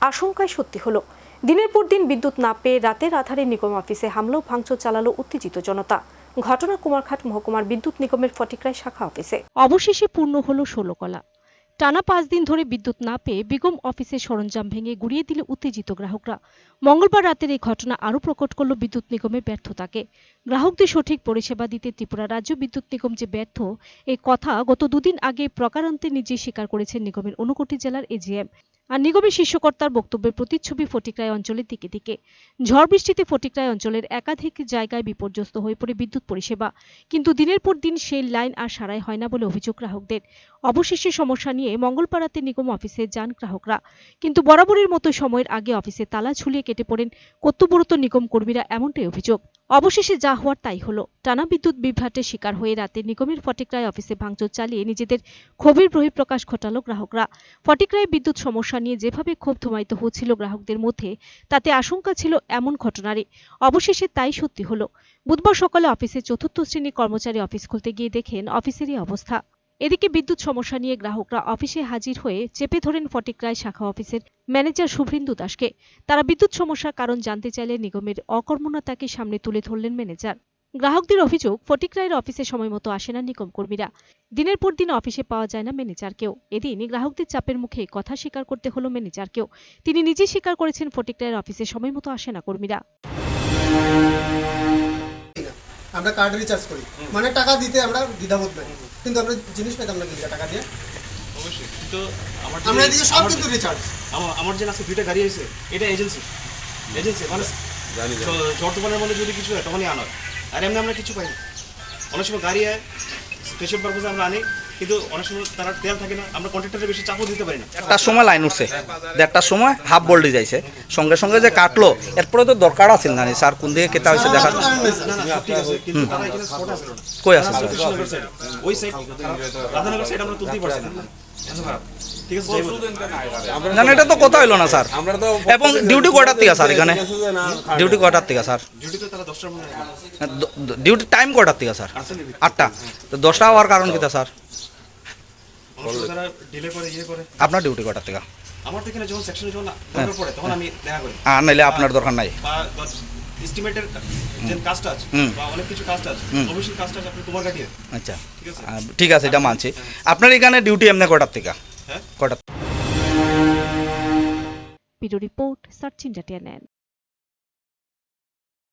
আশঙ্কায় সত্যি হলো। দিনের পর দিন বিদ্যুৎ না পেয়ে রাতের আধারে নিগম অফিসে হামলা ভাঙচুর চালালো উত্তেজিত জনতা। ঘটনা কুমারঘাট মহকুমার বিদ্যুৎ নিগমের ফটিকরায় শাখা অফিসে। অবশেষে পূর্ণ হলো ষোলকলা টানা পাঁচ দিন ধরে বিদ্যুৎ না পেয়ে বেগম অফিসের সরঞ্জাম ভেঙে গুড়িয়ে দিলে উত্তেজিত গ্রাহকরা। মঙ্গলবার রাতের এই ঘটনা আরও প্রকট করল বিদ্যুৎ নিগমের ব্যর্থতাকে। গ্রাহকদের সঠিক পরিষেবা দিতে ত্রিপুরা রাজ্য বিদ্যুৎ নিগম যে ব্যর্থ এই কথা গত দুদিন আগে প্রকারান্তে নিজেই স্বীকার করেছেন নিগমের ঊনকোটি জেলার এজিএম আর নিগমের শীর্ষকর্তার বক্তব্যের প্রতিচ্ছবি ফটিকরায় অঞ্চলের দিকে দিকে। ঝড় বৃষ্টিতে ফটিকরায় অঞ্চলের একাধিক জায়গায় বিপর্যস্ত হয়ে পড়ে বিদ্যুৎ পরিষেবা। কিন্তু দিনের পর দিন সেই লাইন আর সারাই হয় না বলে অভিযোগ গ্রাহকদের। অবশেষে সমস্যা নিয়ে মঙ্গলপাড়াতে নিগম অফিসে যান গ্রাহকরা। কিন্তু বরাবরের মতো সময়ের আগে অফিসে তালা ঝুলিয়ে কেটে পড়েন কর্তব্যরত নিগম কর্মীরা এমনটাই অভিযোগ। অবশেষে যা হওয়ার তাই হলো। টানা বিদ্যুৎ বিভ্রাটের শিকার হয়ে রাতে নিগমের ফটিকরায় অফিসে ভাঙচুর চালিয়ে নিজেদের ক্ষোভের বহিঃপ্রকাশ ঘটালো গ্রাহকরা। ফটিকরায় বিদ্যুৎ সমস্যা নিয়ে যেভাবে ক্ষোভ ধুমায়িত হচ্ছিল গ্রাহকদের মধ্যে, তাতে আশঙ্কা ছিল এমন ঘটনারই। অবশেষে তাই সত্যি হলো। বুধবার সকালে অফিসের চতুর্থ শ্রেণির কর্মচারী অফিস খুলতে গিয়ে দেখেন অফিসেরই অবস্থা। এদিকে বিদ্যুৎ সমস্যা নিয়ে গ্রাহকরা অফিসে হাজির হয়ে চেপে ধরেন ফটিকরায় শাখা অফিসের ম্যানেজার শুভ্রেন্দু দাসকে। তারা বিদ্যুৎ সমস্যার কারণ জানতে চাইলে নিগমের অকর্মণ্যতাকে সামনে তুলে ধরলেন ম্যানেজার। গ্রাহকদের অভিযোগ, ফটিকরায়ের অফিসে সময় মতো আসে না নিগম কর্মীরা। দিনের পর দিন অফিসে পাওয়া যায় না ম্যানেজারকেও। এদিন গ্রাহকদের চাপের মুখে কথা স্বীকার করতে হলো ম্যানেজারকেও। তিনি নিজে স্বীকার করেছেন ফটিকরায়ের অফিসে সময় মতো আসে না কর্মীরা। আমরা কার্ড রিচার্জ করি। মানে টাকা দিতে আমরা দ্বিধাবোধ নাই। কিন্তু আমরা জিনিস পেতাম না কিন্তু টাকা দিয়ে? অবশ্যই কিন্তু আমার আমরা সব আমার- কিন্তু রিচার্জ আমার আমার যে আজকে দুইটা গাড়ি আছে এটা এজেন্সি এজেন্সি মানে মধ্যে যদি কিছু হয় তখনই আনা আর এমনি আমরা কিছু পাই না। অনেক সময় গাড়ি হয় স্পেশাল পারপাসে আমরা আনি কিন্তু অনেক সময় তারা তেল থাকে না আমরা কন্ট্রাক্টরের বেশি চাপও দিতে পারি না। একটা সময় লাইন উঠছে দেড়টার সময় হাফ ভোল্টেজ যাইছে সঙ্গে সঙ্গে যে কাটলো এরপরে তো দরকার আছে না স্যার কোন দিকে কেতা হয়েছে দেখা কই আছে ওই সাইড রাধানগর সাইড আমরা তুলতেই পারছি না। ঠিক আছে না না এটা তো কথা হইল না স্যার। এবং ডিউটি কয়টার থেকে স্যার এখানে। ডিউটি কয়টার থেকে স্যার। ডিউটি টাইম কয়টার থেকে স্যার। আটটা। তো দশটা হওয়ার কারণ কিতা স্যার? ইয়ে আপনার ডিউটি কয়টার থেকে। আমার তো এখানে যখন সেকশনে যখন দরকার পড়ে তখন আমি দেখা করি। আর নাইলে আপনার দরকার নাই। এস্টিমেটের যে কাজটা আছে বা অনেক কিছু কাজটা আছে অবশ্যই কাজটা আছে আপনি তোমার কাটিয়ে আচ্ছা। ঠিক আছে? ঠিক আছে এটা মানছি। আপনার এখানে ডিউটি এমনি কটার থেকে? হ্যাঁ? কয়টা ব্যুরো রিপোর্ট সার্চ ইন্ডিয়া